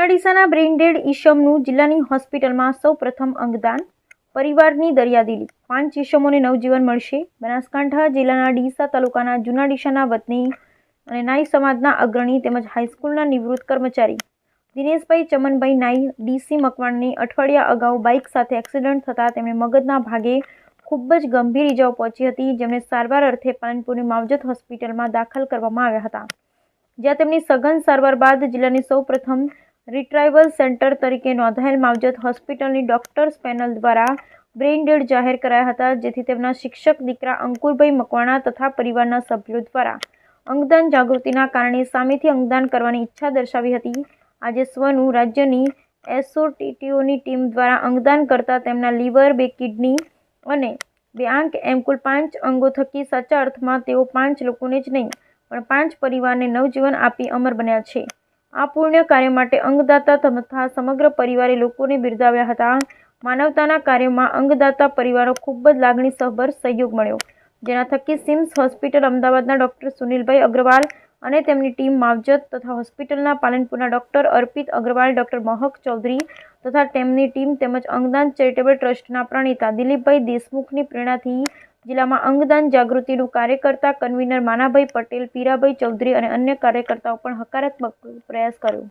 મોનાલિસાના brain dead ઈશમનું જિલ્લાની હોસ્પિટલમાં સૌ પ્રથમ અંગદાન. પરિવારની દરિયાદીલી પાંચ ઈશમોને નવજીવન મળશે. બનાસકાંઠા જિલ્લાના ડીસા તાલુકાના જૂના ડીસાના વતની અને નાઈ સમાજના અગ્રણી તેમજ હાઈસ્કૂલના નિવૃત્ત કર્મચારી. દિનેશભાઈ ચમનભાઈ નાઈ, ડીસી મકવાણની અઠવાડિયા અગાઉ બાઇક સાથે એક્સિડન્ટ થતાં તેમણે મગજના ભાગે ખૂબ જ ગંભીર ઇજાઓ પહોંચી હતી. જેમને સારવાર અર્થે પાલનપુરની માવજત હોસ્પિટલમાં દાખલ કરવામાં આવ્યા હતા. જ્યાં તેમની સઘન સારવાર બાદ જિલ્લાની સૌપ્રથમ રિટ્રાઇવલ સેન્ટર તરીકે નોંધાયેલ માવજત હોસ્પિટલની ડોક્ટર્સ પેનલ દ્વારા બ્રેઇન ડેડ જાહેર કરાયા હતા, જેથી તેમના શિક્ષક દીકરા અંકુરભાઈ મકવાણા તથા પરિવારના સભ્યો દ્વારા અંગદાન જાગૃતિના કારણે સામેથી અંગદાન કરવાની ઈચ્છા દર્શાવી હતી. આજે સ્વનું રાજ્યની એસઓટીટીઓની ટીમ દ્વારા અંગદાન કરતા તેમના લીવર, બે કિડની અને બે આંક એમ કુલ પાંચ અંગો થકી સાચા અર્થમાં તેઓ પાંચ લોકોને જ નહીં, પણ પાંચ પરિવારને નવજીવન આપી અમર બન્યા છે. આ પુણ્ય કાર્ય માટે અંગદાતા તથા સમગ્ર પરિવારે લોકોને બિરદાવ્યા હતા. માનવતાના કાર્યમાં અંગદાતા પરિવારો ખૂબ જ લાગણીસભર સહયોગ મળ્યો. જેના થકી સિમ્સ હોસ્પિટલ અમદાવાદના ડૉક્ટર સુનિલભાઈ અગ્રવાલ અને તેમની ટીમ માવજત તથા હોસ્પિટલના પાલનપુરના ડૉક્ટર અર્પિત અગ્રવાલ, ડૉક્ટર મહક ચૌધરી તથા તેમની ટીમ તેમજ અંગદાન ચેરિટેબલ ટ્રસ્ટના પ્રણેતા દિલીપભાઈ દેશમુખની પ્રેરણાથી જિલ્લામાં અંગદાન જાગૃતિનું કાર્ય કરતા કન્વીનર માનાભાઈ પટેલ, પીરાભાઈ ચૌધરી અને અન્ય કાર્યકર્તાઓ પણ હકારાત્મક પ્રયાસ કર્યો.